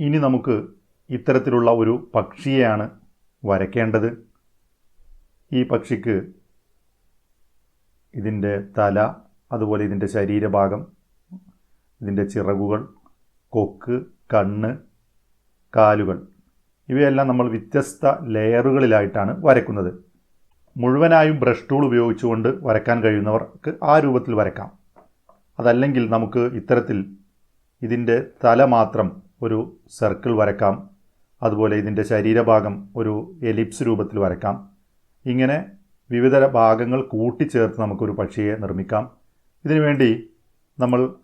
ഇനി നമുക്ക് ഇത്തരത്തിലുള്ള ഒരു പക്ഷിയെയാണ് വരയ്ക്കേണ്ടത്. ഈ പക്ഷിക്ക് ഇതിന്റെ തല അതുപോലെ ഇതിന്റെ ശരീരഭാഗം ഇതിന്റെ ചിറകുകൾ കൊക്ക് കണ്ണ് കാലുകൾ ഇവയെല്ലാം നമ്മൾ വ്യത്യസ്ത ലെയറുകളിലായിട്ടാണ് വരയ്ക്കുന്നത്. മുഴുവനായും ബ്രഷ് ടൂൾ ഉപയോഗിച്ചുകൊണ്ട് വരയ്ക്കാൻ കഴിയുന്നവർക്ക് ആ രൂപത്തിൽ വരയ്ക്കാം. അതല്ലെങ്കിൽ നമുക്ക് ഇത്തരത്തിൽ ഇതിന്റെ തല മാത്രം ഒരു സർക്കിൾ വരക്കാം. അതുപോലെ ഇതിന്റെ ശരീരഭാഗം ഒരു എലിപ്സ് രൂപത്തിൽ വരക്കാം. ഇങ്ങനെ വിവിധ ഭാഗങ്ങൾ കൂട്ടിച്ചേർത്ത് നമുക്കൊരു പക്ഷിയെ നിർമ്മിക്കാം. ഇതിനുവേണ്ടി നമ്മൾ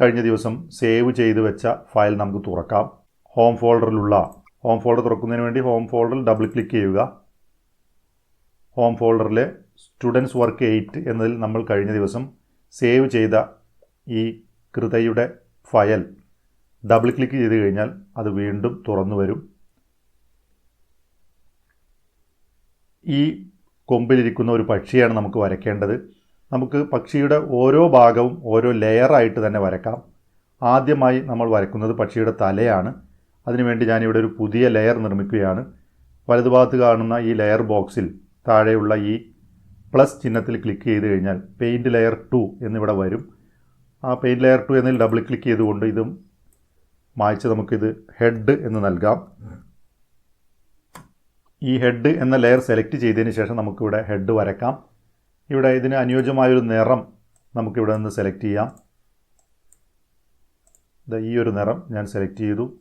കഴിഞ്ഞ ദിവസം സേവ് ചെയ്ത് വെച്ച ഫയൽ നമുക്ക് തുറക്കാം. ഹോം ഫോൾഡറിലുള്ള ഹോം ഫോൾഡർ തുറക്കുന്നതിന് വേണ്ടി ഹോം ഫോൾഡറിൽ ഡബിൾ ക്ലിക്ക് ചെയ്യുക. ഹോം ഫോൾഡറിലെ സ്റ്റുഡൻസ് വർക്ക് എയ്റ്റ് എന്നതിൽ നമ്മൾ കഴിഞ്ഞ ദിവസം സേവ് ചെയ്ത ഈ കൃതയുടെ ഫയൽ ഡബിൾ ക്ലിക്ക് ചെയ്ത് കഴിഞ്ഞാൽ അത് വീണ്ടും തുറന്നു വരും. ഈ കൊമ്പിലിരിക്കുന്ന ഒരു പക്ഷിയാണ് നമുക്ക് വരയ്ക്കേണ്ടത്. നമുക്ക് പക്ഷിയുടെ ഓരോ ഭാഗവും ഓരോ ലെയറായിട്ട് തന്നെ വരക്കാം ആദ്യമായി നമ്മൾ വരക്കുന്നത് പക്ഷിയുടെ തലയാണ്. അതിനുവേണ്ടി ഞാനിവിടെ ഒരു പുതിയ ലെയർ നിർമ്മിക്കുകയാണ്. വലതുഭാഗത്ത് കാണുന്ന ഈ ലെയർ ബോക്സിൽ താഴെയുള്ള ഈ പ്ലസ് ചിഹ്നത്തിൽ ക്ലിക്ക് ചെയ്ത് കഴിഞ്ഞാൽ പെയിന്റ് ലെയർ ടു എന്നിവിടെ വരും. ആ പെയിന്റ് ലെയർ ടു എന്നതിൽ ഡബിൾ ക്ലിക്ക് ചെയ്തുകൊണ്ട് ഇതും മായ്ച്ച് നമുക്കിത് ഹെഡ് എന്ന് നൽകാം. ഈ ഹെഡ് എന്ന ലെയർ സെലക്ട് ചെയ്തതിന് ശേഷം നമുക്കിവിടെ ഹെഡ് വരക്കാം. ഇവിടെ ഇതിന് അനുയോജ്യമായൊരു നിറം നമുക്കിവിടെ നിന്ന് സെലക്ട് ചെയ്യാം. ഈ ഒരു നിറം ഞാൻ സെലക്ട് ചെയ്തു.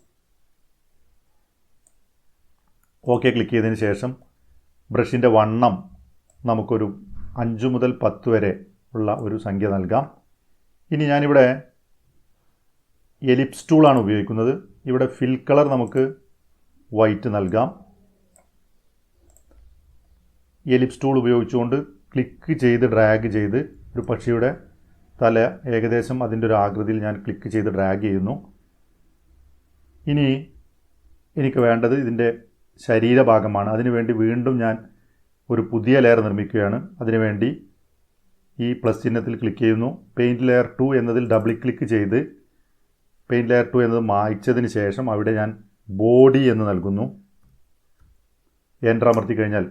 ഓക്കെ ക്ലിക്ക് ചെയ്തതിന് ശേഷം ബ്രഷിന്റെ വണ്ണം നമുക്കൊരു അഞ്ച് മുതൽ പത്ത് വരെ ഉള്ള ഒരു സംഖ്യ നൽകാം. ഇനി ഞാനിവിടെ എലിപ്സ് ടൂളാണ് ഉപയോഗിക്കുന്നത്. ഇവിടെ ഫിൽ കളർ നമുക്ക് വൈറ്റ് നൽകാം. എലിപ്സ് ടൂൾ ഉപയോഗിച്ചുകൊണ്ട് ക്ലിക്ക് ചെയ്ത് ഡ്രാഗ് ചെയ്ത് ഒരു പക്ഷിയുടെ തല ഏകദേശം അതിന്റെ ഒരു ആകൃതിയിൽ ഞാൻ ക്ലിക്ക് ചെയ്ത് ഡ്രാഗ് ചെയ്യുന്നു. ഇനി എനിക്ക് വേണ്ടത് ഇതിന്റെ ശരീരഭാഗമാണ്. അതിനുവേണ്ടി വീണ്ടും ഞാൻ ഒരു പുതിയ ലെയർ നിർമ്മിക്കുകയാണ്. അതിനുവേണ്ടി ഈ പ്ലസ് ചിഹ്നത്തിൽ ക്ലിക്ക് ചെയ്യുന്നു. പെയിന്റ് ലെയർ ടു എന്നതിൽ ഡബിൾ ക്ലിക്ക് ചെയ്ത് പെയിന്റ് ലെയർ ടു എന്നത് മായ്ച്ചതിന് ശേഷം അവിടെ ഞാൻ ബോഡി എന്ന് നൽകുന്നു. എന്റർ അമർത്തി കഴിഞ്ഞാൽ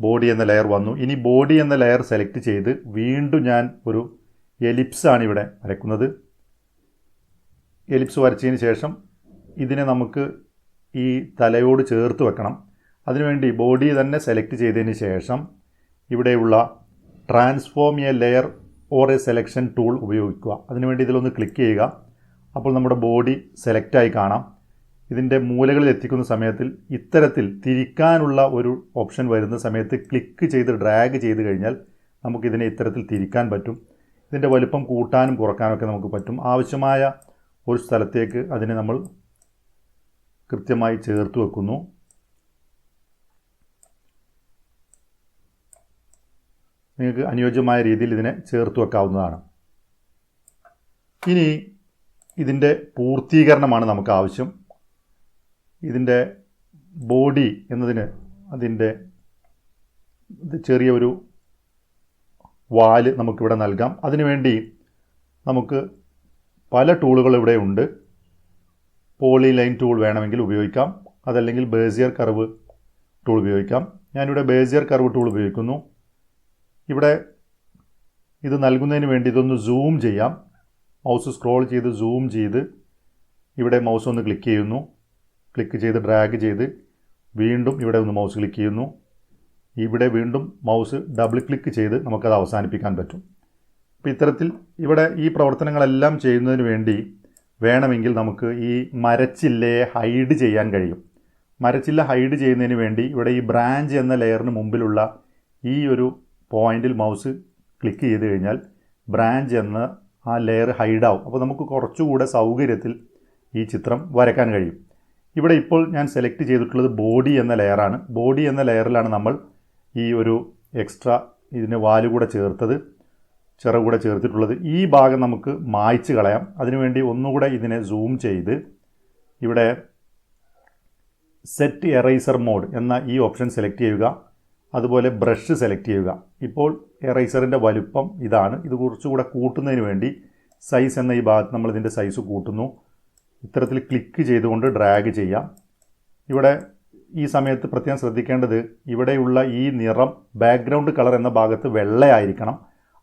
ബോഡി എന്ന ലെയർ വന്നു. ഇനി ബോഡി എന്ന ലെയർ സെലക്ട് ചെയ്ത് വീണ്ടും ഞാൻ ഒരു എലിപ്സ് ആണ് ഇവിടെ വരയ്ക്കുന്നത്. എലിപ്സ് വരച്ചതിന് ശേഷം ഇതിനെ നമുക്ക് ഈ തലയോട് ചേർത്ത് വെക്കണം. അതിനുവേണ്ടി ബോഡി തന്നെ സെലക്ട് ചെയ്തതിന് ശേഷം ഇവിടെയുള്ള transform a layer or a selection tool ഉപയോഗിക്കുക. അതിനുവേണ്ടി ഇതിലൊന്ന് ക്ലിക്ക് ചെയ്യുക. അപ്പോൾ നമ്മുടെ ബോഡി സെലക്റ്റായി കാണാം. ഇതിന്റെ മൂലകളിൽ എത്തിക്കുന്ന സമയത്തിൽ ഇത്തരത്തിൽ തിരിക്കാനുള്ള ഒരു ഓപ്ഷൻ വരുന്ന സമയത്ത് ക്ലിക്ക് ചെയ്ത് ഡ്രാഗ് ചെയ്ത് കഴിഞ്ഞാൽ നമുക്കിതിനെ ഇത്തരത്തിൽ തിരിക്കാൻ പറ്റും. ഇതിന്റെ വലുപ്പം കൂട്ടാനും കുറക്കാനൊക്കെ നമുക്ക് പറ്റും. ആവശ്യമായ ഒരു സ്ഥലത്തേക്ക് അതിനെ നമ്മൾ കൃത്യമായി ചേർത്ത് വെക്കുന്നു. നിങ്ങൾക്ക് അനുയോജ്യമായ രീതിയിൽ ഇതിനെ ചേർത്ത് വെക്കാവുന്നതാണ്. ഇനി ഇതിന്റെ പൂർത്തീകരണമാണ് നമുക്ക് ആവശ്യം. ഇതിന്റെ ബോഡി എന്നതിന് അതിന്റെ ചെറിയൊരു വാൽ നമുക്കിവിടെ നൽകാം. അതിനുവേണ്ടി നമുക്ക് പല ടൂളുകൾ ഇവിടെ ഉണ്ട്. പോളി ലൈൻ ടൂൾ വേണമെങ്കിൽ ഉപയോഗിക്കാം. അതല്ലെങ്കിൽ ബേസിയർ കർവ് ടൂൾ ഉപയോഗിക്കാം. ഞാനിവിടെ ബേസിയർ കർവ് ടൂൾ ഉപയോഗിക്കുന്നു. ഇവിടെ ഇത് നൽകുന്നതിന് വേണ്ടി ഇതൊന്ന് സൂം ചെയ്യാം. മൗസ് സ്ക്രോൾ ചെയ്ത് സൂം ചെയ്ത് ഇവിടെ മൗസ് ഒന്ന് ക്ലിക്ക് ചെയ്യുന്നു. ക്ലിക്ക് ചെയ്ത് ഡ്രാഗ് ചെയ്ത് വീണ്ടും ഇവിടെ ഒന്ന് മൗസ് ക്ലിക്ക് ചെയ്യുന്നു. ഇവിടെ വീണ്ടും മൗസ് ഡബിൾ ക്ലിക്ക് ചെയ്ത് നമുക്കത് അവസാനിപ്പിക്കാൻ പറ്റും. അപ്പോൾ ഇത്തരത്തിൽ ഇവിടെ ഈ പ്രവർത്തനങ്ങളെല്ലാം ചെയ്യുന്നതിന് വേണ്ടി വേണമെങ്കിൽ നമുക്ക് ഈ മരച്ചില്ലയെ ഹൈഡ് ചെയ്യാൻ കഴിയും. മരച്ചില്ല ഹൈഡ് ചെയ്യുന്നതിന് വേണ്ടി ഇവിടെ ഈ ബ്രാഞ്ച് എന്ന ലെയറിന് മുമ്പിലുള്ള ഈ ഒരു പോയിന്റിൽ മൗസ് ക്ലിക്ക് ചെയ്ത് കഴിഞ്ഞാൽ ബ്രാഞ്ച് എന്ന ആ ലെയർ ഹൈഡാവും അപ്പോൾ നമുക്ക് കുറച്ചുകൂടെ സൗകര്യത്തിൽ ഈ ചിത്രം വരയ്ക്കാൻ കഴിയും. ഇവിടെ ഇപ്പോൾ ഞാൻ സെലക്ട് ചെയ്തിട്ടുള്ളത് ബോഡി എന്ന ലെയറാണ് ബോഡി എന്ന ലെയറിലാണ് നമ്മൾ ഈ ഒരു എക്സ്ട്രാ ഇതിന് വാലുകൂടെ ചേർത്തത് ചിറകൂടെ ചേർത്തിട്ടുള്ളത്. ഈ ഭാഗം നമുക്ക് മായ്ച്ച് കളയാം. അതിനുവേണ്ടി ഒന്നുകൂടെ ഇതിനെ സൂം ചെയ്ത് ഇവിടെ സെറ്റ് എറൈസർ മോഡ് എന്ന ഈ ഓപ്ഷൻ സെലക്ട് ചെയ്യുക. അതുപോലെ ബ്രഷ് സെലക്ട് ചെയ്യുക. ഇപ്പോൾ എറൈസറിന്റെ വലുപ്പം ഇതാണ്. ഇത് കുറച്ചുകൂടെ കൂട്ടുന്നതിന് വേണ്ടി സൈസ് എന്ന ഈ ഭാഗത്ത് നമ്മൾ ഇതിന്റെ സൈസ് കൂട്ടുന്നു. ഇത്തരത്തിൽ ക്ലിക്ക് ചെയ്തുകൊണ്ട് ഡ്രാഗ് ചെയ്യാം. ഇവിടെ ഈ സമയത്ത് പ്രത്യേകം ശ്രദ്ധിക്കേണ്ടത് ഇവിടെയുള്ള ഈ നിറം ബാക്ക്ഗ്രൗണ്ട് കളർ എന്ന ഭാഗത്ത് വെള്ളയായിരിക്കണം.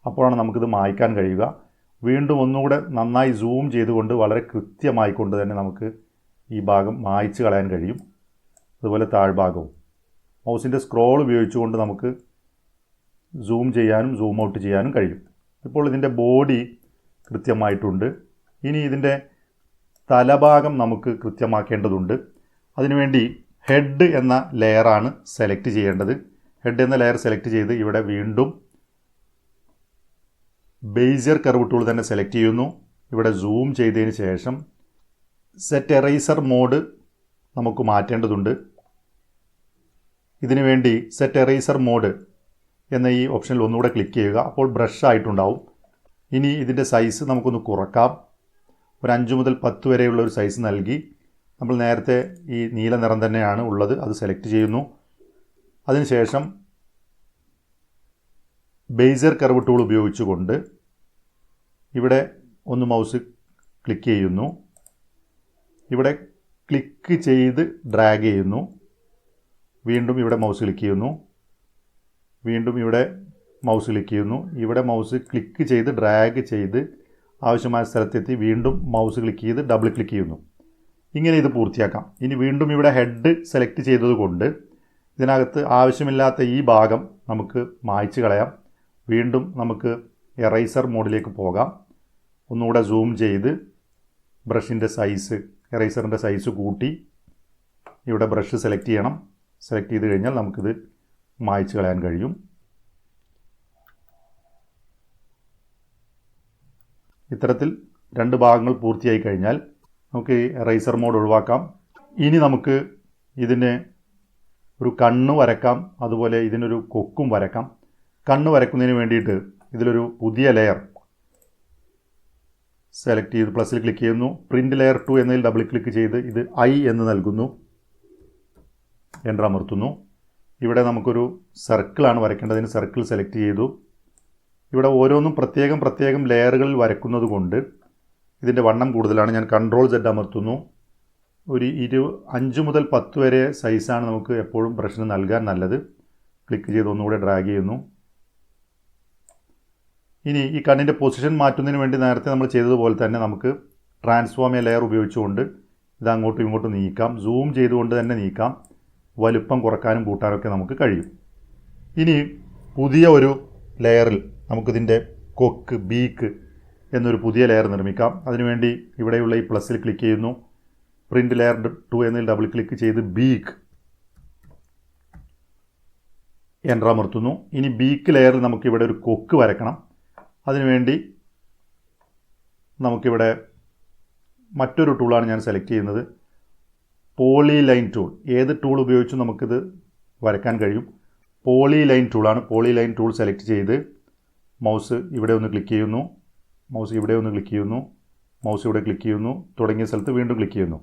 അപ്പോഴാണ് നമുക്കിത് മായ്ക്കാൻ കഴിയുക. വീണ്ടും ഒന്നുകൂടെ നന്നായി സൂം ചെയ്തുകൊണ്ട് വളരെ കൃത്യമായിക്കൊണ്ട് തന്നെ നമുക്ക് ഈ ഭാഗം മായ്ച്ച് കളയാൻ കഴിയും. അതുപോലെ താഴ്ഭാഗവും. മൗസിന്റെ സ്ക്രോൾ ഉപയോഗിച്ചുകൊണ്ട് നമുക്ക് സൂം ചെയ്യാനും സൂം ഔട്ട് ചെയ്യാനും കഴിയും. ഇപ്പോൾ ഇതിന്റെ ബോഡി കൃത്യമായിട്ടുണ്ട്. ഇനി ഇതിന്റെ തലഭാഗം നമുക്ക് കൃത്യമാക്കേണ്ടതുണ്ട്. അതിനുവേണ്ടി ഹെഡ് എന്ന ലെയറാണ് സെലക്ട് ചെയ്യേണ്ടത്. ഹെഡ് എന്ന ലെയർ സെലക്ട് ചെയ്ത് ഇവിടെ വീണ്ടും ബേസിയർ കർവ് ടൂൾ തന്നെ സെലക്ട് ചെയ്യുന്നു. ഇവിടെ സൂം ചെയ്തതിന് ശേഷം സെറ്റ് എറൈസർ മോഡ് നമുക്ക് മാറ്റേണ്ടതുണ്ട്. ഇതിനു വേണ്ടി സെറ്റ് എറേസർ മോഡ് എന്ന ഈ ഓപ്ഷനിൽ ഒന്നുകൂടെ ക്ലിക്ക് ചെയ്യുക. അപ്പോൾ ബ്രഷ് ആയിട്ടുണ്ടാവും. ഇനി ഇതിന്റെ സൈസ് നമുക്കൊന്ന് കുറക്കാം. ഒരു അഞ്ച് മുതൽ പത്ത് വരെയുള്ള ഒരു സൈസ് നൽകി. നമ്മൾ നേരത്തെ ഈ നീല നിറം തന്നെയാണ് ഉള്ളത്. അത് സെലക്ട് ചെയ്യുന്നു. അതിനുശേഷം ബേസർ കർവ് ടൂൾ ഉപയോഗിച്ചുകൊണ്ട് ഇവിടെ ഒന്ന് മൗസ് ക്ലിക്ക് ചെയ്യുന്നു. ഇവിടെ ക്ലിക്ക് ചെയ്ത് ഡ്രാഗ് ചെയ്യുന്നു. വീണ്ടും ഇവിടെ മൗസ് ക്ലിക്ക് ചെയ്യുന്നു. വീണ്ടും ഇവിടെ മൗസ് ക്ലിക്ക് ചെയ്യുന്നു. ഇവിടെ മൗസ് ക്ലിക്ക് ചെയ്ത് ഡ്രാഗ് ചെയ്ത് ആവശ്യമായ സ്ഥലത്തെത്തി വീണ്ടും മൗസ് ക്ലിക്ക് ചെയ്ത് ഡബിൾ ക്ലിക്ക് ചെയ്യുന്നു. ഇങ്ങനെ ഇത് പൂർത്തിയാക്കാം. ഇനി വീണ്ടും ഇവിടെ ഹെഡ് സെലക്ട് ചെയ്തതുകൊണ്ട് ഇതിനകത്ത് ആവശ്യമില്ലാത്ത ഈ ഭാഗം നമുക്ക് മായ്ച്ചു കളയാം. വീണ്ടും നമുക്ക് എറൈസർ മോഡിലേക്ക് പോകാം. ഒന്നുകൂടെ സൂം ചെയ്ത് ബ്രഷിന്റെ സൈസ് എറൈസറിന്റെ സൈസ് കൂട്ടി ഇവിടെ ബ്രഷ് സെലക്ട് ചെയ്യണം. സെലക്ട് ചെയ്ത് കഴിഞ്ഞാൽ നമുക്കിത് മായ്ച്ചു കളയാൻ കഴിയും. ഇത്തരത്തിൽ രണ്ട് ഭാഗങ്ങൾ പൂർത്തിയായി കഴിഞ്ഞാൽ നമുക്ക് ഈ എറൈസർ മോഡ് ഒഴിവാക്കാം. ഇനി നമുക്ക് ഇതിന് ഒരു കണ്ണ് വരക്കാം അതുപോലെ ഇതിനൊരു കൊക്കും വരക്കാം. കണ്ണ് വരക്കുന്നതിന് വേണ്ടിയിട്ട് ഇതിലൊരു പുതിയ ലെയർ സെലക്ട് ചെയ്ത് പ്ലസ്സിൽ ക്ലിക്ക് ചെയ്യുന്നു. പ്രിന്റ് ലെയർ ടു എന്നതിൽ ഡബിൾ ക്ലിക്ക് ചെയ്ത് ഇത് ഐ എന്ന് നൽകുന്നു. എന്റർ അമർത്തുന്നു ഇവിടെ നമുക്കൊരു സർക്കിളാണ് വരയ്ക്കേണ്ടതിന് സർക്കിൾ സെലക്ട് ചെയ്തു. ഇവിടെ ഓരോന്നും പ്രത്യേകം പ്രത്യേകം ലെയറുകളിൽ വരക്കുന്നത് കൊണ്ട് ഇതിന്റെ വണ്ണം കൂടുതലാണ്. ഞാൻ കൺട്രോൾ സെഡ് അമർത്തുന്നു. ഒരു ഇരു അഞ്ച് മുതൽ പത്ത് വരെ സൈസാണ് നമുക്ക് എപ്പോഴും ബ്രഷിന് നൽകാൻ നല്ലത്. ക്ലിക്ക് ചെയ്ത് ഒന്നുകൂടെ ഡ്രാഗ് ചെയ്യുന്നു. ഇനി ഈ കണ്ണിന്റെ പൊസിഷൻ മാറ്റുന്നതിന് വേണ്ടി നേരത്തെ നമ്മൾ ചെയ്തതുപോലെ തന്നെ നമുക്ക് ട്രാൻസ്ഫോം ലെയർ ഉപയോഗിച്ചുകൊണ്ട് ഇത് അങ്ങോട്ടും ഇങ്ങോട്ടും നീക്കാം. സൂം ചെയ്തുകൊണ്ട് തന്നെ നീക്കാം. വലുപ്പം കുറക്കാനും കൂട്ടാനൊക്കെ നമുക്ക് കഴിയും. ഇനി പുതിയ ഒരു ലെയറിൽ നമുക്കിതിന്റെ കൊക്ക് ബീക്ക് എന്നൊരു പുതിയ ലെയർ നിർമ്മിക്കാം. അതിനുവേണ്ടി ഇവിടെയുള്ള ഈ പ്ലസ്സിൽ ക്ലിക്ക് ചെയ്യുന്നു. പ്രിന്റ് ലെയർ ടു എന്നതിൽ ഡബിൾ ക്ലിക്ക് ചെയ്ത് ബീക്ക് എന്റർ അമർത്തുന്നു. ഇനി ബീക്ക് ലെയറിൽ നമുക്കിവിടെ ഒരു കൊക്ക് വരക്കണം അതിനുവേണ്ടി നമുക്കിവിടെ മറ്റൊരു ടൂളാണ് ഞാൻ സെലക്ട് ചെയ്യുന്നത്. Polyline tool. ഏത് ടൂൾ ഉപയോഗിച്ച് നമുക്കിത് വരയ്ക്കാൻ കഴിയും. പോളി ലൈൻ ടൂളാണ് പോളി ലൈൻ ടൂൾ സെലക്ട് ചെയ്ത് മൗസ് ഇവിടെ ഒന്ന് ക്ലിക്ക് ചെയ്യുന്നു. മൗസ് ഇവിടെ ഒന്ന് ക്ലിക്ക് ചെയ്യുന്നു. മൗസ് ഇവിടെ ക്ലിക്ക് ചെയ്യുന്നു. തുടങ്ങിയ സ്ഥലത്ത് വീണ്ടും ക്ലിക്ക് ചെയ്യുന്നു.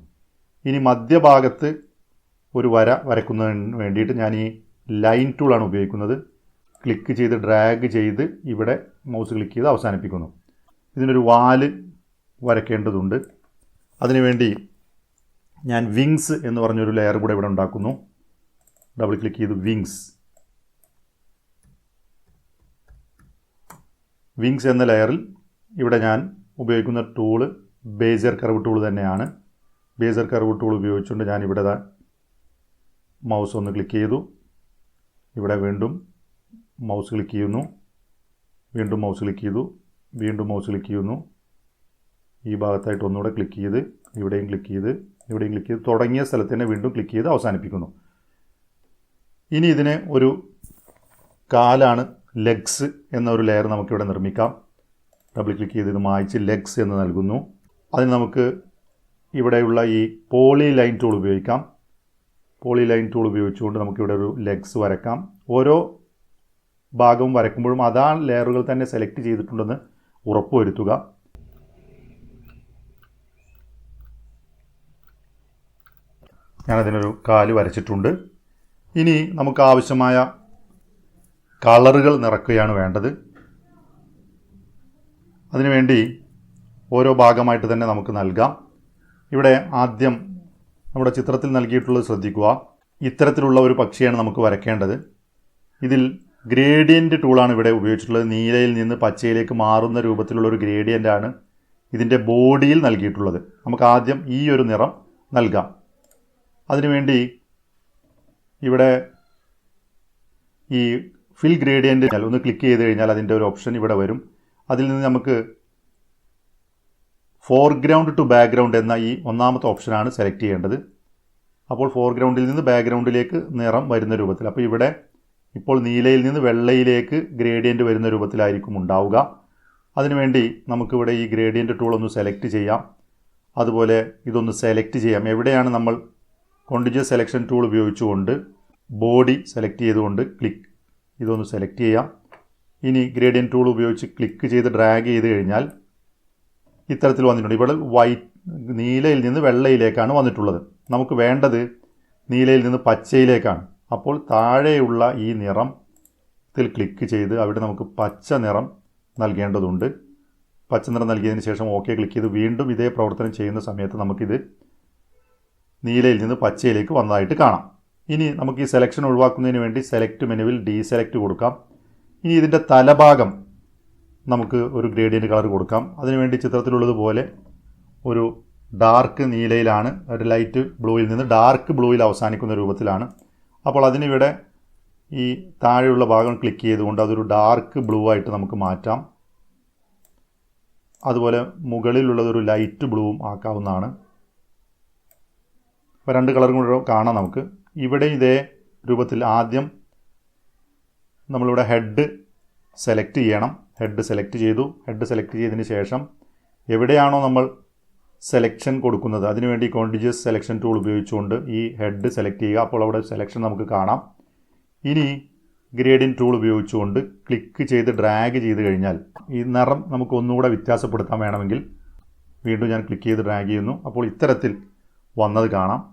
ഇനി മധ്യഭാഗത്ത് ഒരു വര വരക്കുന്നതിന് വേണ്ടിയിട്ട് ഞാൻ ഈ ലൈൻ ടൂളാണ് ഉപയോഗിക്കുന്നത്. ക്ലിക്ക് ചെയ്ത് ഡ്രാഗ് ചെയ്ത് ഇവിടെ മൗസ് ക്ലിക്ക് ചെയ്ത് അവസാനിപ്പിക്കുന്നു. ഇതിനൊരു വാൽ വരയ്ക്കേണ്ടതുണ്ട്. അതിനുവേണ്ടി ഞാൻ വിങ്സ് എന്ന് പറഞ്ഞൊരു ലെയർ കൂടെ ഇവിടെ ഉണ്ടാക്കുന്നു. ഡബിൾ ക്ലിക്ക് ചെയ്ത് വിങ്സ് വിങ്സ് എന്ന ലെയറിൽ ഇവിടെ ഞാൻ ഉപയോഗിക്കുന്ന ടൂൾ ബേസർ കർവ് ടൂൾ തന്നെയാണ്. ബേസർ കർവ് ടൂൾ ഉപയോഗിച്ചുകൊണ്ട് ഞാൻ ഇവിടെ മൗസ് ഒന്ന് ക്ലിക്ക് ചെയ്തു. ഇവിടെ വീണ്ടും മൗസ് ക്ലിക്ക് ചെയ്യുന്നു. വീണ്ടും മൗസ് ക്ലിക്ക് ചെയ്തു. വീണ്ടും മൗസ് ക്ലിക്ക് ചെയ്യുന്നു. ഈ ഭാഗത്തായിട്ട് ഒന്നുകൂടെ ക്ലിക്ക് ചെയ്ത് ഇവിടെയും ക്ലിക്ക് ചെയ്ത് ഇവിടെയും ക്ലിക്ക് ചെയ്ത് തുടങ്ങിയ സ്ഥലത്ത് തന്നെ വീണ്ടും ക്ലിക്ക് ചെയ്ത് അവസാനിപ്പിക്കുന്നു. ഇനി ഇതിന് ഒരു കാലാണ് ലെഗ്സ് എന്നൊരു ലെയർ നമുക്കിവിടെ നിർമ്മിക്കാം. ഡബിൾ ക്ലിക്ക് ചെയ്ത് ഇത് മായ്ച്ച് ലെഗ്സ് എന്ന് നൽകുന്നു. അതിന് നമുക്ക് ഇവിടെയുള്ള ഈ പോളി ലൈൻ ടൂൾ ഉപയോഗിക്കാം. പോളി ലൈൻ ടൂൾ ഉപയോഗിച്ചുകൊണ്ട് നമുക്കിവിടെ ഒരു ലെഗ്സ് വരക്കാം. ഓരോ ഭാഗവും വരക്കുമ്പോഴും അതാ ലെയറുകൾ തന്നെ സെലക്ട് ചെയ്തിട്ടുണ്ടെന്ന് ഉറപ്പുവരുത്തുക. ഞാനതിനൊരു കാൽ വരച്ചിട്ടുണ്ട്. ഇനി നമുക്ക് ആവശ്യമായ കളറുകൾ നിറക്കുകയാണ് വേണ്ടത്. അതിനുവേണ്ടി ഓരോ ഭാഗമായിട്ട് തന്നെ നമുക്ക് നൽകാം. ഇവിടെ ആദ്യം നമ്മുടെ ചിത്രത്തിൽ നൽകിയിട്ടുള്ളത് ശ്രദ്ധിക്കുക. ഇത്തരത്തിലുള്ള ഒരു പക്ഷിയാണ് നമുക്ക് വരയ്ക്കേണ്ടത്. ഇതിൽ ഗ്രേഡിയന്റ് ടൂളാണ് ഇവിടെ ഉപയോഗിച്ചിട്ടുള്ളത്. നീലയിൽ നിന്ന് പച്ചയിലേക്ക് മാറുന്ന രൂപത്തിലുള്ള ഒരു ഗ്രേഡിയന്റാണ് ഇതിന്റെ ബോഡിയിൽ നൽകിയിട്ടുള്ളത്. നമുക്ക് ആദ്യം ഈ ഒരു നിറം നൽകാം. അതിനുവേണ്ടി ഇവിടെ ഈ ഫിൽ ഗ്രേഡിയന്റ് ഒന്ന് ക്ലിക്ക് ചെയ്ത് കഴിഞ്ഞാൽ അതിന്റെ ഒരു ഓപ്ഷൻ ഇവിടെ വരും. അതിൽ നിന്ന് നമുക്ക് ഫോർഗ്രൗണ്ട് ടു ബാക്ക്ഗ്രൗണ്ട് എന്ന ഈ ഒന്നാമത്തെ ഓപ്ഷനാണ് സെലക്ട് ചെയ്യേണ്ടത്. അപ്പോൾ ഫോർഗ്രൗണ്ടിൽ നിന്ന് ബാക്ക്ഗ്രൗണ്ടിലേക്ക് നിറം വരുന്ന രൂപത്തിൽ അപ്പോൾ ഇവിടെ ഇപ്പോൾ നീലയിൽ നിന്ന് വെള്ളയിലേക്ക് ഗ്രേഡിയന്റ് വരുന്ന രൂപത്തിലായിരിക്കും ഉണ്ടാവുക. അതിനുവേണ്ടി നമുക്കിവിടെ ഈ ഗ്രേഡിയന്റ് ടൂൾ ഒന്ന് സെലക്ട് ചെയ്യാം. അതുപോലെ ഇതൊന്ന് സെലക്ട് ചെയ്യാം. എവിടെയാണ് നമ്മൾ കോണ്ടിന്യൂസ് സെലക്ഷൻ ടൂൾ ഉപയോഗിച്ചുകൊണ്ട് ബോഡി സെലക്ട് ചെയ്തുകൊണ്ട് ക്ലിക്ക് ഇതൊന്ന് സെലക്ട് ചെയ്യാം. ഇനി ഗ്രേഡിയൻ ടൂൾ ഉപയോഗിച്ച് ക്ലിക്ക് ചെയ്ത് ഡ്രാഗ് ചെയ്ത് കഴിഞ്ഞാൽ ഇത്തരത്തിൽ വന്നിട്ടുണ്ട്. ഇവിടെ വൈറ്റ് നീലയിൽ നിന്ന് വെള്ളയിലേക്കാണ് വന്നിട്ടുള്ളത്. നമുക്ക് വേണ്ടത് നീലയിൽ നിന്ന് പച്ചയിലേക്കാണ്. അപ്പോൾ താഴെയുള്ള ഈ നിറം ത്തിൽ ക്ലിക്ക് ചെയ്ത് അവിടെ നമുക്ക് പച്ച നിറം നൽകേണ്ടതുണ്ട്. പച്ച നിറം നൽകിയതിന് ശേഷം ഓക്കെ ക്ലിക്ക് ചെയ്ത് വീണ്ടും ഇതേ പ്രവർത്തനം ചെയ്യുന്ന സമയത്ത് നമുക്കിത് നീലയിൽ നിന്ന് പച്ചയിലേക്ക് വന്നതായിട്ട് കാണാം. ഇനി നമുക്ക് ഈ സെലക്ഷൻ ഒഴിവാക്കുന്നതിന് വേണ്ടി സെലക്ട് മെനുവിൽ ഡീസെലക്ട് കൊടുക്കാം. ഇനി ഇതിന്റെ തലഭാഗം നമുക്ക് ഒരു ഗ്രേഡിയന്റ് കളർ കൊടുക്കാം. അതിനുവേണ്ടി ചിത്രത്തിലുള്ളതുപോലെ ഒരു ഡാർക്ക് നീലയിലാണ് ഒരു ലൈറ്റ് ബ്ലൂയിൽ നിന്ന് ഡാർക്ക് ബ്ലൂയിൽ അവസാനിക്കുന്ന രൂപത്തിലാണ്. അപ്പോൾ അതിനിവിടെ ഈ താഴെയുള്ള ഭാഗം ക്ലിക്ക് ചെയ്തുകൊണ്ട് അതൊരു ഡാർക്ക് ബ്ലൂ ആയിട്ട് നമുക്ക് മാറ്റാം. അതുപോലെ മുകളിലുള്ളതൊരു ലൈറ്റ് ബ്ലൂവും ആക്കാവുന്നതാണ്. ഇപ്പോൾ രണ്ട് കളറും കൂടെ കാണാം നമുക്ക്. ഇവിടെ ഇതേ രൂപത്തിൽ ആദ്യം നമ്മളിവിടെ ഹെഡ് സെലക്ട് ചെയ്യണം. ഹെഡ് സെലക്ട് ചെയ്തു. ഹെഡ് സെലക്ട് ചെയ്തതിന് ശേഷം എവിടെയാണോ നമ്മൾ സെലക്ഷൻ കൊടുക്കുന്നത് അതിനുവേണ്ടി കോണ്ടിജിയസ് സെലക്ഷൻ ടൂൾ ഉപയോഗിച്ചുകൊണ്ട് ഈ ഹെഡ് സെലക്ട് ചെയ്യുക. അപ്പോൾ അവിടെ സെലക്ഷൻ നമുക്ക് കാണാം. ഇനി ഗ്രേഡിയൻ ടൂൾ ഉപയോഗിച്ചുകൊണ്ട് ക്ലിക്ക് ചെയ്ത് ഡ്രാഗ് ചെയ്ത് കഴിഞ്ഞാൽ ഈ നിറം നമുക്ക് ഒന്നുകൂടെ വ്യത്യാസപ്പെടുത്താൻ വേണമെങ്കിൽ വീണ്ടും ഞാൻ ക്ലിക്ക് ചെയ്ത് ഡ്രാഗ് ചെയ്യുന്നു. അപ്പോൾ ഇത്തരത്തിൽ വന്നത് കാണാം.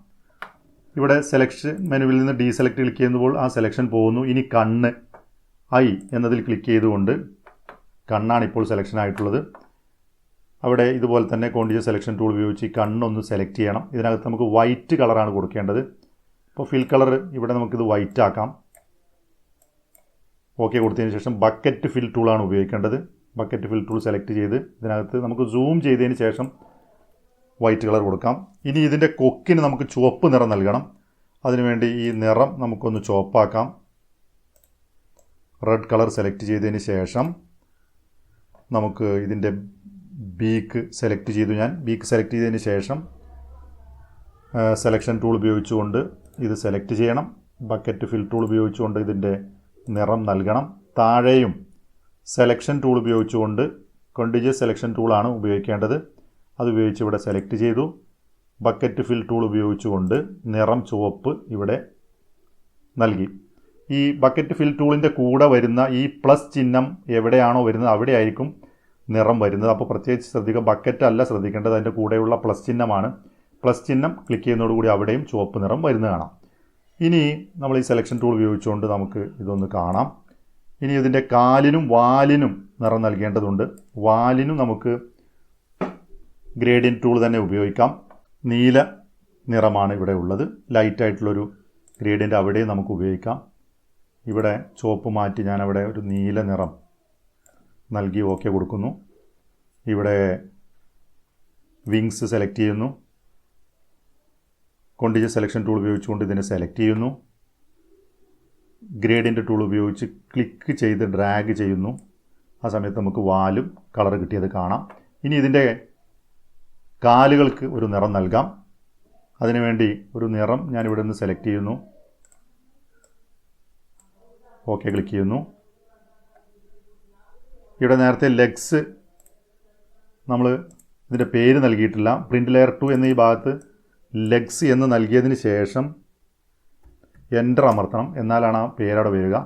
ഇവിടെ സെലക്ഷൻ മെനുവിൽ നിന്ന് ഡീസെലക്ട് ക്ലിക്ക് ചെയ്യുമ്പോൾ ആ സെലക്ഷൻ പോകുന്നു. ഇനി കണ്ണ് ഐ എന്നതിൽ ക്ലിക്ക് ചെയ്തുകൊണ്ട് കണ്ണാണ് ഇപ്പോൾ സെലക്ഷൻ ആയിട്ടുള്ളത്. അവിടെ ഇതുപോലെ തന്നെ കോണ്ടിജ സെലക്ഷൻ ടൂൾ ഉപയോഗിച്ച് ഈ കണ്ണൊന്ന് സെലക്ട് ചെയ്യണം. ഇതിനകത്ത് നമുക്ക് വൈറ്റ് കളറാണ് കൊടുക്കേണ്ടത്. അപ്പോൾ ഫിൽ കളർ ഇവിടെ നമുക്കിത് വൈറ്റ് ആക്കാം. ഓക്കെ കൊടുത്തതിന് ശേഷം ബക്കറ്റ് ഫിൽ ടൂളാണ് ഉപയോഗിക്കേണ്ടത്. ബക്കറ്റ് ഫിൽ ടൂൾ സെലക്ട് ചെയ്ത് ഇതിനകത്ത് നമുക്ക് സൂം ചെയ്തതിന് ശേഷം വൈറ്റ് കളർ കൊടുക്കാം. ഇനി ഇതിന്റെ കൊക്കിന് നമുക്ക് ചുവപ്പ് നിറം നൽകണം. അതിനുവേണ്ടി ഈ നിറം നമുക്കൊന്ന് ചുവപ്പാക്കാം. റെഡ് കളർ സെലക്ട് ചെയ്തതിന് ശേഷം നമുക്ക് ഇതിന്റെ ബീക്ക് സെലക്ട് ചെയ്തു ഞാൻ. ബീക്ക് സെലക്ട് ചെയ്തതിന് ശേഷം സെലക്ഷൻ ടൂൾ ഉപയോഗിച്ചുകൊണ്ട് ഇത് സെലക്ട് ചെയ്യണം. ബക്കറ്റ് ഫിൽ ടൂൾ ഉപയോഗിച്ചുകൊണ്ട് ഇതിന്റെ നിറം നൽകണം. താഴെയും സെലക്ഷൻ ടൂൾ ഉപയോഗിച്ചുകൊണ്ട് കണ്ടിന്യൂസ് സെലക്ഷൻ ടൂളാണ് ഉപയോഗിക്കേണ്ടത്. അത് ഉപയോഗിച്ച് ഇവിടെ സെലക്ട് ചെയ്തു. ബക്കറ്റ് ഫിൽ ടൂൾ ഉപയോഗിച്ചുകൊണ്ട് നിറം ചുവപ്പ് ഇവിടെ നൽകി. ഈ ബക്കറ്റ് ഫിൽ ടൂളിന്റെ കൂടെ വരുന്ന ഈ പ്ലസ് ചിഹ്നം എവിടെയാണോ വരുന്നത് അവിടെ ആയിരിക്കും നിറം വരുന്നത്. അപ്പോൾ പ്രത്യേകിച്ച് ശ്രദ്ധിക്കുക ബക്കറ്റ് അല്ല ശ്രദ്ധിക്കേണ്ടത് അതിന്റെ കൂടെയുള്ള പ്ലസ് ചിഹ്നമാണ്. പ്ലസ് ചിഹ്നം ക്ലിക്ക് ചെയ്യുന്നതോടുകൂടി അവിടെയും ചുവപ്പ് നിറം വരുന്നത് കാണാം. ഇനി നമ്മൾ ഈ സെലക്ഷൻ ടൂൾ ഉപയോഗിച്ചുകൊണ്ട് നമുക്ക് ഇതൊന്ന് കാണാം. ഇനി ഇതിന്റെ കാലിനും വാലിനും നിറം നൽകേണ്ടതുണ്ട്. വാലിനും നമുക്ക് ഗ്രേഡിയൻ ടൂൾ തന്നെ ഉപയോഗിക്കാം. നീല നിറമാണ് ഇവിടെ ഉള്ളത്. ലൈറ്റായിട്ടുള്ളൊരു ഗ്രേഡിയന്റ് അവിടെയും നമുക്ക് ഉപയോഗിക്കാം. ഇവിടെ ചുവപ്പ് മാറ്റി ഞാനവിടെ ഒരു നീല നിറം നൽകി ഓക്കെ കൊടുക്കുന്നു. ഇവിടെ വിങ്സ് സെലക്ട് ചെയ്യുന്നു. കൊണ്ടിജ സെലക്ഷൻ ടൂൾ ഉപയോഗിച്ചുകൊണ്ട് ഇതിനെ സെലക്ട് ചെയ്യുന്നു. ഗ്രേഡിയന്റ് ടൂൾ ഉപയോഗിച്ച് ക്ലിക്ക് ചെയ്ത് ഡ്രാഗ് ചെയ്യുന്നു. ആ സമയത്ത് നമുക്ക് വാലും കളർ കിട്ടിയത് കാണാം. ഇനി ഇതിന്റെ കാലുകൾക്ക് ഒരു നിറം നൽകാം. അതിനുവേണ്ടി ഒരു നിറം ഞാൻ ഇവിടെ നിന്ന് സെലക്ട് ചെയ്യുന്നു. ഓക്കെ ക്ലിക്ക് ചെയ്യുന്നു. ഇവിടെ നേരത്തെ ലെഗ്സ് നമ്മൾ ഇതിന്റെ പേര് നൽകിയിട്ടില്ല. പ്രിന്റ് ലെയർ ടു എന്ന ഈ ഭാഗത്ത് ലെഗ്സ് എന്ന് നൽകിയതിന് ശേഷം എന്റർ അമർത്തണം. എന്നാലാണ് ആ പേരവിടെ വരിക.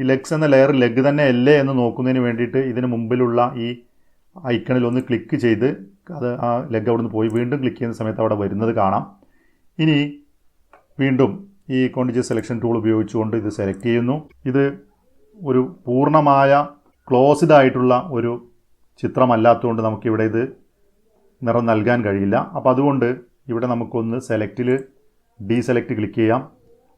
ഈ ലെഗ്സ് എന്ന ലെയർ ലെഗ് തന്നെ അല്ലേ എന്ന് നോക്കുന്നതിന് വേണ്ടിയിട്ട് ഇതിന് മുമ്പിലുള്ള ഈ ഐക്കണിൽ ഒന്ന് ക്ലിക്ക് ചെയ്ത് അത് ആ ലെഗ് അവിടെ നിന്ന് പോയി. വീണ്ടും ക്ലിക്ക് ചെയ്യുന്ന സമയത്ത് അവിടെ വരുന്നത് കാണാം. ഇനി വീണ്ടും ഈ കോണ്ടിജ സെലക്ഷൻ ടൂൾ ഉപയോഗിച്ചുകൊണ്ട് ഇത് സെലക്ട് ചെയ്യുന്നു. ഇത് ഒരു പൂർണമായ ക്ലോസ്ഡ് ആയിട്ടുള്ള ഒരു ചിത്രമല്ലാത്തതുകൊണ്ട് നമുക്കിവിടെ ഇത് നിറം നൽകാൻ കഴിയില്ല. അപ്പോൾ അതുകൊണ്ട് ഇവിടെ നമുക്കൊന്ന് സെലക്റ്റിൽ ഡീസെലക്ട് ക്ലിക്ക് ചെയ്യാം.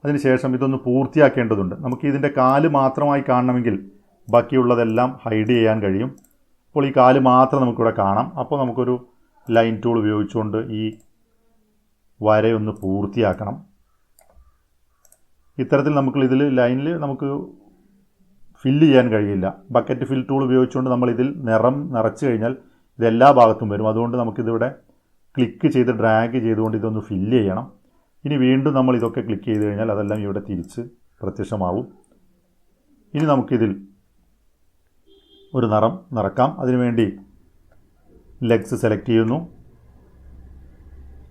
അതിനുശേഷം ഇതൊന്ന് പൂർത്തിയാക്കേണ്ടതുണ്ട്. നമുക്ക് ഇതിന്റെ കാൽ മാത്രമായി കാണണമെങ്കിൽ ബാക്കിയുള്ളതെല്ലാം ഹൈഡ് ചെയ്യാൻ കഴിയും. അപ്പോൾ ഈ കാൽ മാത്രം നമുക്കിവിടെ കാണാം. അപ്പോൾ നമുക്കൊരു ലൈൻ ടൂൾ ഉപയോഗിച്ചുകൊണ്ട് ഈ വരയൊന്ന് പൂർത്തിയാക്കണം. ഇത്തരത്തിൽ നമുക്ക് ഇതിൽ ലൈനിൽ നമുക്ക് ഫില്ല് ചെയ്യാൻ കഴിയില്ല. ബക്കറ്റ് ഫിൽ ടൂൾ ഉപയോഗിച്ചുകൊണ്ട് നമ്മൾ ഇതിൽ നിറം നിറച്ച് കഴിഞ്ഞാൽ ഇതെല്ലാ ഭാഗത്തും വരും. അതുകൊണ്ട് നമുക്കിതിവിടെ ക്ലിക്ക് ചെയ്ത് ഡ്രാഗ് ചെയ്തുകൊണ്ട് ഇതൊന്ന് ഫില്ല് ചെയ്യണം. ഇനി വീണ്ടും നമ്മൾ ഇതൊക്കെ ക്ലിക്ക് ചെയ്ത് കഴിഞ്ഞാൽ അതെല്ലാം ഇവിടെ തിരിച്ച് പ്രത്യക്ഷമാവും. ഇനി നമുക്കിതിൽ ഒരു നിറം നിറക്കാം. അതിനുവേണ്ടി ലെഗ്സ് സെലക്ട് ചെയ്യുന്നു.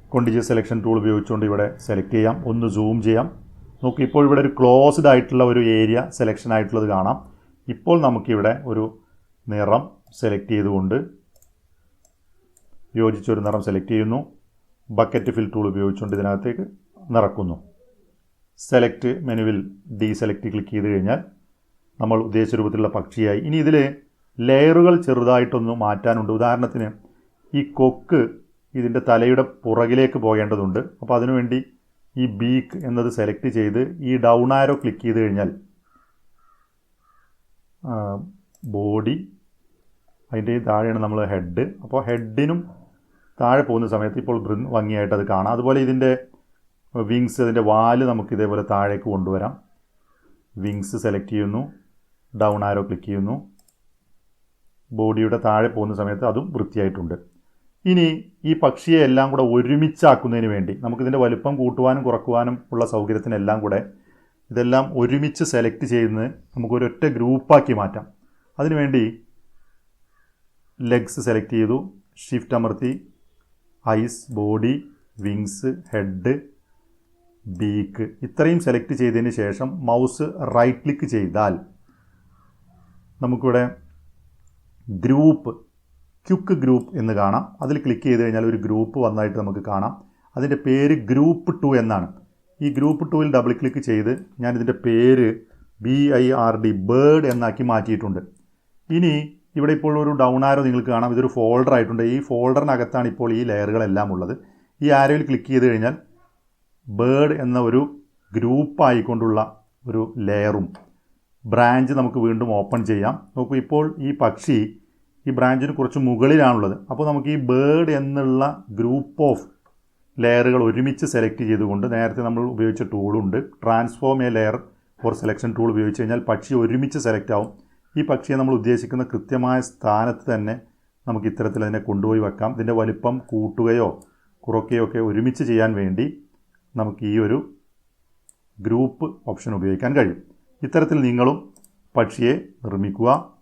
കൊണ്ടിജ് സെലക്ഷൻ ടൂൾ ഉപയോഗിച്ചുകൊണ്ട് ഇവിടെ സെലക്ട് ചെയ്യാം. ഒന്ന് സൂം ചെയ്യാം. നോക്കൂ ഇപ്പോൾ ഇവിടെ ഒരു ക്ലോസ്ഡ് ആയിട്ടുള്ള ഒരു ഏരിയ സെലക്ഷൻ ആയിട്ടുള്ളത് കാണാം. ഇപ്പോൾ നമുക്കിവിടെ ഒരു നിറം സെലക്ട് ചെയ്തുകൊണ്ട് യോജിച്ചൊരു നിറം സെലക്ട് ചെയ്യുന്നു. ബക്കറ്റ് ഫിൽ ടൂൾ ഉപയോഗിച്ചുകൊണ്ട് ഇതിനകത്തേക്ക് നിറക്കുന്നു. സെലക്ട് മെനുവിൽ ഡി സെലക്ട് ക്ലിക്ക് ചെയ്ത് കഴിഞ്ഞാൽ നമ്മൾ ഉദ്ദേശിച്ച രൂപത്തിലുള്ള പക്ഷിയായി. ഇനി ഇതിൽ ലെയറുകൾ ചെറുതായിട്ടൊന്ന് മാറ്റാനുണ്ട്. ഉദാഹരണത്തിന് ഈ കൊക്ക് ഇതിന്റെ തലയുടെ പുറകിലേക്ക് പോകേണ്ടതുണ്ട്. അപ്പോൾ അതിനുവേണ്ടി ഈ ബീക്ക് എന്നത് സെലക്ട് ചെയ്ത് ഈ ഡൗൺ ആരോ ക്ലിക്ക് ചെയ്ത് കഴിഞ്ഞാൽ ബോഡി അതിന്റെ താഴെയാണ് നമ്മൾ ഹെഡ്. അപ്പോൾ ഹെഡിനും താഴെ പോകുന്ന സമയത്ത് ഇപ്പോൾ ഭംഗിയായിട്ട് അത് കാണാം. അതുപോലെ ഇതിന്റെ വിങ്സ് അതിന്റെ വാൽ നമുക്ക് ഇതേപോലെ താഴേക്ക് കൊണ്ടുവരാം. വിങ്സ് സെലക്ട് ചെയ്യുന്നു. ഡൗൺ ആരോ ക്ലിക്ക് ചെയ്യുന്നു. ബോഡിയുടെ താഴെ പോകുന്ന സമയത്ത് അതും വൃത്തിയായിട്ടുണ്ട്. ഇനി ഈ പക്ഷിയെ എല്ലാം കൂടെ ഒരുമിച്ചാക്കുന്നതിന് വേണ്ടി നമുക്കിതിന്റെ വലുപ്പം കൂട്ടുവാനും കുറക്കുവാനും ഉള്ള സൗകര്യത്തിനെല്ലാം കൂടെ ഇതെല്ലാം ഒരുമിച്ച് സെലക്ട് ചെയ്യുന്നത് നമുക്കൊരൊറ്റ ഗ്രൂപ്പാക്കി മാറ്റാം. അതിനുവേണ്ടി ലെഗ്സ് സെലക്ട് ചെയ്തു. ഷിഫ്റ്റ് അമർത്തി. Eyes body wings head beak ഇത്രയും സെലക്ട് ചെയ്തതിന് ശേഷം മൗസ് റൈറ്റ് ക്ലിക്ക് ചെയ്താൽ നമുക്കിവിടെ ഗ്രൂപ്പ് ക്യുക്ക് ഗ്രൂപ്പ് എന്ന് കാണാം. അതിൽ ക്ലിക്ക് ചെയ്ത് കഴിഞ്ഞാൽ ഒരു ഗ്രൂപ്പ് വന്നതായിട്ട് നമുക്ക് കാണാം. അതിന്റെ പേര് ഗ്രൂപ്പ് ടു എന്നാണ്. ഈ ഗ്രൂപ്പ് ടുവിൽ ഡബിൾ ക്ലിക്ക് ചെയ്ത് ഞാൻ ഇതിന്റെ പേര് B I R D bird എന്നാക്കി മാറ്റിയിട്ടുണ്ട്. ഇനി ഇവിടെ ഇപ്പോൾ ഒരു ഡൗൺ ആരോ നിങ്ങൾക്ക് കാണാം. ഇതൊരു ഫോൾഡർ ആയിട്ടുണ്ട്. ഈ ഫോൾഡറിനകത്താണ് ഇപ്പോൾ ഈ ലെയറുകളെല്ലാം ഉള്ളത്. ഈ ആരോയിൽ ക്ലിക്ക് ചെയ്ത് കഴിഞ്ഞാൽ ബേർഡ് എന്ന ഒരു ഗ്രൂപ്പായിക്കൊണ്ടുള്ള ഒരു ലെയറും ബ്രാഞ്ച് നമുക്ക് വീണ്ടും ഓപ്പൺ ചെയ്യാം. നോക്കൂ ഇപ്പോൾ ഈ പക്ഷി ഈ ബ്രാഞ്ചിന് കുറച്ച് മുകളിലാണുള്ളത്. അപ്പോൾ നമുക്ക് ഈ ബേർഡ് എന്നുള്ള ഗ്രൂപ്പ് ഓഫ് ലെയറുകൾ ഒരുമിച്ച് സെലക്ട് ചെയ്തുകൊണ്ട് നേരത്തെ നമ്മൾ ഉപയോഗിച്ച ടൂളുണ്ട് transform a layer for selection tool ഉപയോഗിച്ച് കഴിഞ്ഞാൽ പക്ഷി ഒരുമിച്ച് സെലക്ട് ആവും. ഈ പക്ഷിയെ നമ്മൾ ഉദ്ദേശിക്കുന്ന കൃത്യമായ സ്ഥാനത്ത് തന്നെ നമുക്ക് ഇത്തരത്തിൽ അതിനെ കൊണ്ടുപോയി വെക്കാം. ഇതിന്റെ വലിപ്പം കൂട്ടുകയോ കുറയ്ക്കുകയോ ഒക്കെ ഒരുമിച്ച് ചെയ്യാൻ വേണ്ടി നമുക്ക് ഈ ഒരു ഗ്രൂപ്പ് ഓപ്ഷൻ ഉപയോഗിക്കാൻ കഴിയും. ഇത്തരത്തിൽ നിങ്ങളും പക്ഷിയെ നിർമ്മിക്കുക.